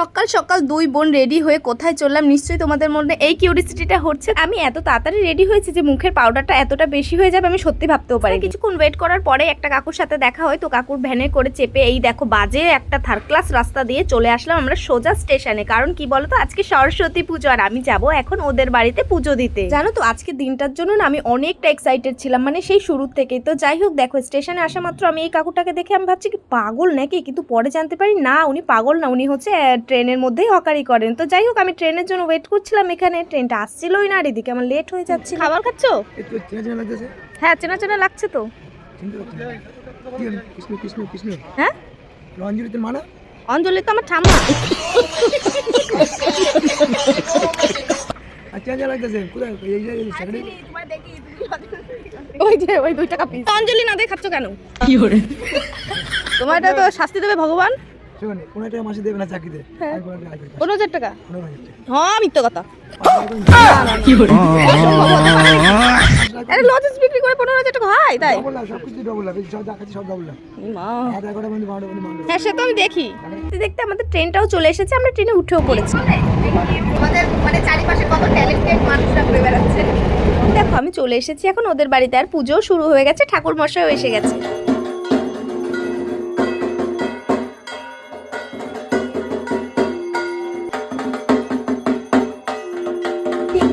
সকাল সকাল দুই বোন রেডি হয়ে কোথায় চললাম নিশ্চয়ই তোমাদের মনে এই কিউরিসিটিটা হচ্ছে। আমি এত তাড়াতাড়ি রেডি হয়েছি যে মুখের পাউডারটা এতটা বেশি হয়ে যাবে আমি সত্যি ভাবতেও পারি কিছুক্ষণ ওয়েট করার পরে একটা কাকুর সাথে দেখা হয়, তো কাকুর ভ্যানে করে চেপে এই দেখো বাজে একটা থার্ড ক্লাস রাস্তা দিয়ে চলে আসলাম আমরা সোজা স্টেশনে। কারণ কি বলতো, আজকে সরস্বতী পুজো আর আমি যাব এখন ওদের বাড়িতে পুজো দিতে। জানো তো, আজকে দিনটার জন্য না আমি অনেকটা এক্সাইটেড ছিলাম মানে সেই শুরুর থেকেই। তো যাই হোক, দেখো, স্টেশনে আসা মাত্র আমি এই কাকুটাকে দেখে আমি ভাবছি কি পাগল নাকি? কিন্তু পরে জানতে পারি না, উনি পাগল না, উনি হচ্ছে ট্রেনের মধ্যেই হকারি করেন। তো যাই হোক আমি ট্রেনের জন্য ওয়েট করছিলাম এখানে ট্রেনটা আসছিলই না আর এদিকে আমার লেট হয়ে যাচ্ছে খাবার খাচ্ছো? একটু চেনা চেনা লাগতেছে হ্যাঁ চেনা চেনা লাগছে তো। কি হ্যাঁ? রঞ্জলিতে মানা? অঞ্জলি তো আমার ঠাম্মা। সেখানে ওই যে ওই দুই টাকা পিস অঞ্জলি না দিয়ে খাচ্ছ কেন? তোমার এটা তো শাস্তি দেবে ভগবান। সেখানে কোনো একটা মাসে দেবে না চাকরিতে। হ্যাঁ। পনেরো হাজার টাকা। হ্যাঁ মিথ্য কথা। আরে লজেস বিক্রি করে পনেরো হাজার টাকা হয় তাই? ডবল লাভ সব সব ডবল লাভ। হ্যাঁ সে তো আমি দেখি। দেখতে দেখতে আমাদের ট্রেনটাও চলে এসেছে আমরা ট্রেনে উঠেও পড়েছি। আমাদের মানে চারিপাশে কত ট্যালেন্টেড মানুষরা ঘুরে বেড়াচ্ছে। দেখো আমি চলে এসেছি এখন ওদের বাড়িতে আর পুজোও শুরু হয়ে গেছে ঠাকুর মশাইও এসে গেছে।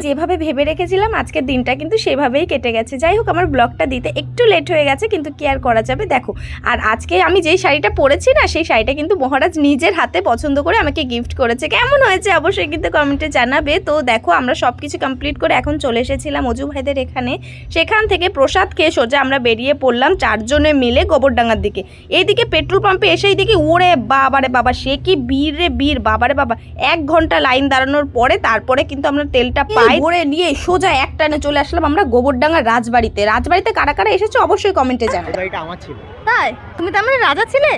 যেভাবে ভেবে রেখেছিলাম আজকের দিনটা কিন্তু সেভাবেই কেটে গেছে। যাই হোক আমার ব্লগটা দিতে একটু লেট হয়ে গেছে কিন্তু কি আর করা যাবে? দেখো আর আজকে আমি যেই শাড়িটা পরেছি না সেই শাড়িটা কিন্তু মহারাজ নিজের হাতে পছন্দ করে আমাকে গিফট করেছে। কেমন হয়েছে অবশ্যই কিন্তু কমেন্টে জানাবে। তো দেখো আমরা সব কিছু কমপ্লিট করে এখন চলে এসেছিলাম অজু ভাইদের এখানে। সেখান থেকে প্রসাদ খেয়ে সোজা আমরা বেরিয়ে পড়লাম চারজনে মিলে গোবরডাঙ্গার দিকে। এইদিকে পেট্রোল পাম্পে এসে এইদিকে ওরে বাবারে বাবা সে কি বীর রে বীর বাবারে বাবা। এক ঘণ্টা লাইন দাঁড়ানোর পরে তারপরে কিন্তু আমরা তেলটা পাই। ভরে নিয়ে সোজা এক টানে চলে আসলাম আমরা গোবরডাঙ্গার রাজবাড়িতে। রাজবাড়িতে কারা কারা এসেছ অবশ্যই কমেন্টে জানাবে এই বাড়িটা আমার ছিল। তাই? তুমি তার মানে রাজা ছিলে?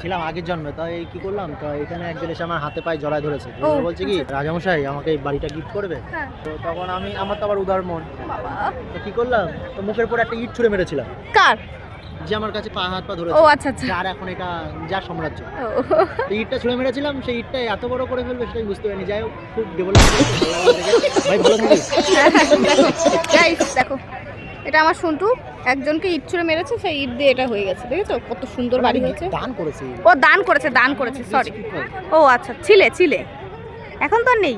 ছিলাম আগের জন্মে তাই কি করলাম? তো এখানে একজন এসে আমার হাতে পায়ে জড়ায় ধরেছে। তো বলছে কি রাজামশাই আমাকে এই বাড়িটা গিফট করবে? হ্যাঁ। তো তখন আমি আমার তো আবার উদার মন। বাবা। তো কি করলাম? তো মুখের পর একটা ইট ছুঁড়ে মেরেছিলাম। কার? যে আমার কাছে পা হাত পা ও আচ্ছা আচ্ছা। যার এখন এটা যার সাম্রাজ্য। ইটটা ছুঁড়ে মেরেছিলাম সেই ইটটা এত বড় করে ফেলবে সেটাই বুঝতে পারিনি। যাই হোক খুব ডেভেলপ ভাই ভালো থাকিস Guys, দেখো এটা আমার সন্টু। একজনকে ইট ছুঁড়ে মেরেছে সেই ইট দিয়ে এটা হয়ে গেছে দেখেছ? কত সুন্দর বাড়ি হয়েছে। দান করেছি ও দান করেছে দান করেছে সরি ও আচ্ছা ছিলে ছিলে। এখন তো আর নেই।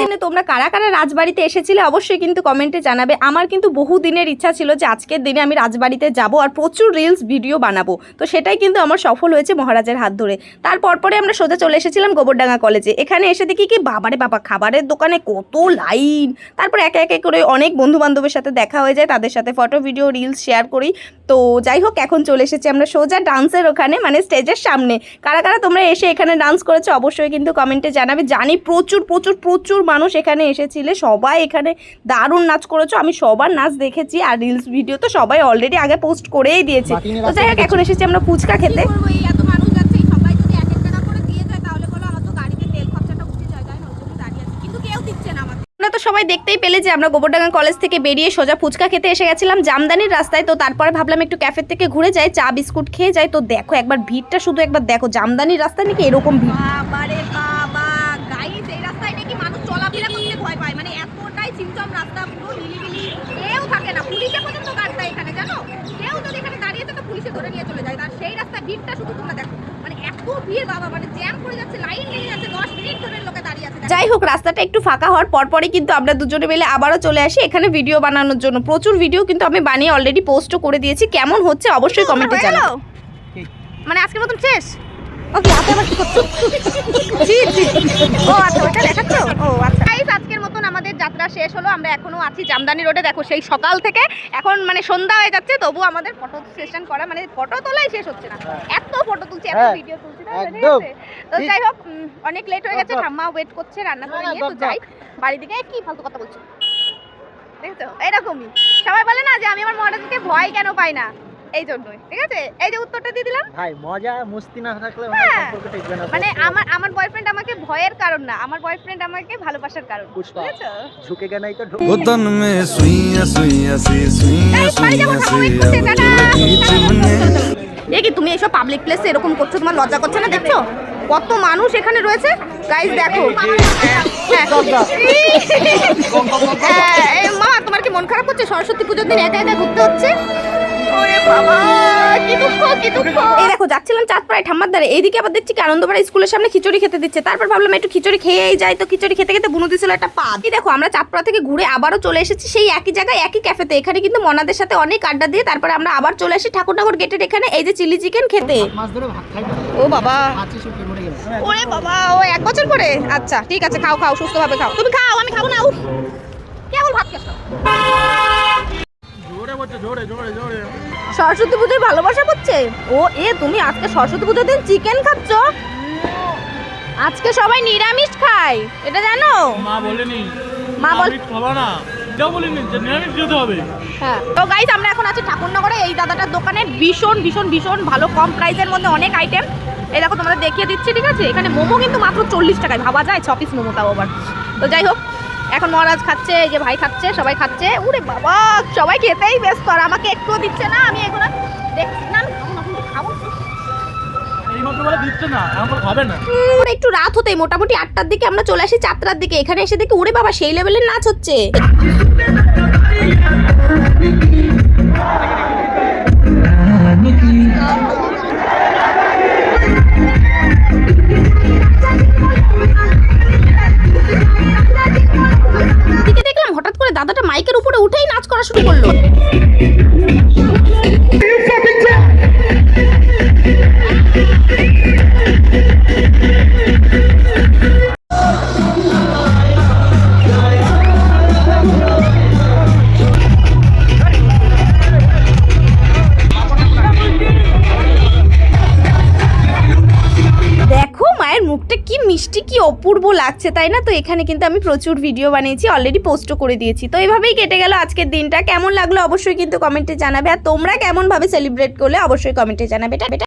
দিনে তোমরা কারা কারা রাজবাড়িতে এসেছিলে অবশ্যই কিন্তু কমেন্টে জানাবে। আমার কিন্তু বহু দিনের ইচ্ছা ছিল যে আজকের দিনে আমি রাজবাড়িতে যাব আর প্রচুর রিলস ভিডিও বানাবো। তো সেটাই কিন্তু আমার সফল হয়েছে মহারাজের হাত ধরে। তারপর পরে আমরা সোজা চলে এসেছিলাম গোবরডাঙ্গা কলেজে এখানে এসে দেখি কি বাবারে বাবা, খাবারের দোকানে কত লাইন তারপর একে একে করে অনেক বন্ধু বান্ধবের সাথে দেখা হয়ে যায়, তাদের সাথে ফটো ভিডিও রিলস শেয়ার করি। তো যাই হোক, এখন চলে এসেছি আমরা সোজা ডান্সের ওখানে মানে স্টেজের সামনে। কারা কারা তোমরা এসে এখানে ডান্স করেছ অবশ্যই কিন্তু কমেন্টে জানাবে। জানি প্রচুর প্রচুর প্রচুর প্রচুর মানুষ এখানে এসেছিলে। সবাই এখানে দারুণ নাচ করেছ। আমি সবার নাচ দেখেছি আর রিলস ভিডিও তো সবাই অলরেডি আগে পোস্ট করেই দিয়েছে। তো যাই হোক এখন এসেছি আমরা ফুচকা খেতে। আমরা তো সবাই দেখতেই পেলে যে আমরা গোবরডাঙ্গা কলেজ থেকে বেরিয়ে সোজা ফুচকা খেতে এসে গেছিলাম জামদানির রাস্তায়। তো তারপরে ভাবলাম একটু ক্যাফের থেকে ঘুরে যাই চা বিস্কুট খেয়ে যাই। তো দেখো একবার ভিড়টা শুধু একবার দেখো জামদানির রাস্তায় নাকি এরকম ভিড় বাবারে বাবা গাইস এই রাস্তায় নাকি মানুষ চলাফেরা করতে ভয় পায় মানে চিমচম রাস্তা পুরো নিলিবিলি কেউ থাকে না। পুলিশে পর্যন্ত দেয় এখানে জানো? কেউ যদি এখানে দাঁড়িয়েছে তো পুলিশে ধরে নিয়ে চলে যায়। আর সেই রাস্তায় ভিড়টা শুধু তোমরা দেখো। মানে এত ভিড় বাবা মানে জ্যাম পড়ে যাচ্ছে লাইন লেগে যাচ্ছে দশ মিনিট ধরে লোকে দাঁড়িয়ে আছে। যাই হোক রাস্তাটা একটু ফাঁকা হওয়ার পরপরই কিন্তু আমরা দুজনে মিলে আবারও চলে আসি এখানে ভিডিও বানানোর জন্য। প্রচুর ভিডিও কিন্তু আমি বানিয়ে অলরেডি পোস্টও করে দিয়েছি। কেমন হচ্ছে অবশ্যই কমেন্টে জানাও। মানে আজকের মতন শেষ? ওকে হাতে আবার কি করছ? জি জি ও আচ্ছা ওটা দেখাচ্ছ ও আচ্ছা গাইস আজকের মতন আমাদের যাত্রা শেষ হলো আমরা এখনও আছি জামদানি রোডে দেখো সেই সকাল থেকে এখন মানে সন্ধ্যা হয়ে যাচ্ছে তবু আমাদের ফটো সেশন করা মানে ফটো তোলাই শেষ হচ্ছে না এত ফটো তুলছি এত হ্যাঁ, ভিডিও তুলছি একদম। আছে? তো যাই হোক অনেক লেট হয়ে গেছে দপ। ঠাম্মা ওয়েট করছে রান্না করে নিয়ে তো। যাই বাড়ি দিকে কি ফালতু কথা বলছো দেখছ এরকমই সবাই বলে না যে আমি আমার মহারাজকে ভয় কেন পাই না এই জন্যই ঠিক আছে? এই যে উত্তরটা দিয়ে দিলাম। ভাই মজা মস্তি না থাকলে হ্যাঁ। মানে আমার আমার বয়ফ্রেন্ড আমাকে ভয়ের কারণ না আমার বয়ফ্রেন্ড আমাকে ভালোবাসার কারণ বুঝছ? ঝুঁকে গেলাই তো গোতন মে সুইয়া সুইয়া সি সুইয়া সুইয়া সি এ তুমি এসব পাবলিক প্লেসে এরকম করছ তোমার লজ্জা করছে না দেখছ? কত মানুষ এখানে রয়েছে? গাইস দেখো। হ্যাঁ। হ্যাঁ, মা তোমার কি মন খারাপ করছে? সরস্বতী পুজোর দিন একা একা ঘুরতে হচ্ছে? এই দেখো যাচ্ছিলাম চাঁদপাড়ায় ঠাম্মার দ্বারে। এইদিকে আবার দেখছি কি আনন্দপাড়া স্কুলের সামনে খিচুড়ি খেতে দিচ্ছে। তারপর ভাবলাম একটু খিচুড়ি খেয়েই যাই তো খিচুড়ি খেতে খেতে বুনু দিছিল একটা পা এই দেখো আমরা চাঁদপাড়া থেকে ঘুরে আবারও চলে এসেছি সেই একই জায়গায় একই ক্যাফেতে। এখানে কিন্তু মনাদের সাথে অনেক আড্ডা দিয়ে তারপরে আমরা আবার চলে আসি ঠাকুরনগর গেটের এখানে এই যে চিলি চিকেন খেতে। মাছ ধরে ভাত খাই না। ও বাবা। ওরে বাবা ও এক বছর পরে? আচ্ছা ঠিক আছে খাও খাও সুস্থভাবে খাও। তুমি খাও আমি খাব না কেমন ভাত খেছো সরস্বতী পুজোয় ভালোবাসা করছে? ও এ তুমি আজকে সরস্বতী পুজোর দিন চিকেন খাচ্ছ? আজকে সবাই নিরামিষ খায় এটা জানো? মা বলেনি। মা বল খাব না। হ্যাঁ। তো আমরা এখন আছি ঠাকুরনগরে এই দাদাটার দোকানে। ভীষণ ভীষণ ভীষণ ভালো কম প্রাইসের মধ্যে অনেক আইটেম এই দেখো তোমাদের দেখিয়ে দিচ্ছি ঠিক আছে? এখানে মোমো কিন্তু মাত্র চল্লিশ টাকায়। ভাবা যায় ছ পিস মোমো তাও আবার। তো যাই হোক এখন মহারাজ খাচ্ছে এই যে ভাই খাচ্ছে সবাই খাচ্ছে। উরে বাবা সবাই খেতেই ব্যস্ত আর আমাকে একটুও দিচ্ছে না আমি এগুলো দেখছি না খাব একটু রাত হতেই মোটামুটি আটটার দিকে আমরা চলে আসি চারটার দিকে এখানে এসে দেখি উরে বাবা সেই লেভেলের নাচ হচ্ছে। করা শুরু করল মিষ্টি কি অপূর্ব লাগছে, তাই না? তো এখানে কিন্তু আমি প্রচুর ভিডিও বানিয়েছি অলরেডি পোস্টও করে দিয়েছি। তো এইভাবেই কেটে গেল আজকের দিনটা। কেমন লাগল অবশ্যই কিন্তু কমেন্টে জানাবে। আর তোমরা কেমনভাবে সেলিব্রেট করলে অবশ্যই কমেন্টে জানাবে।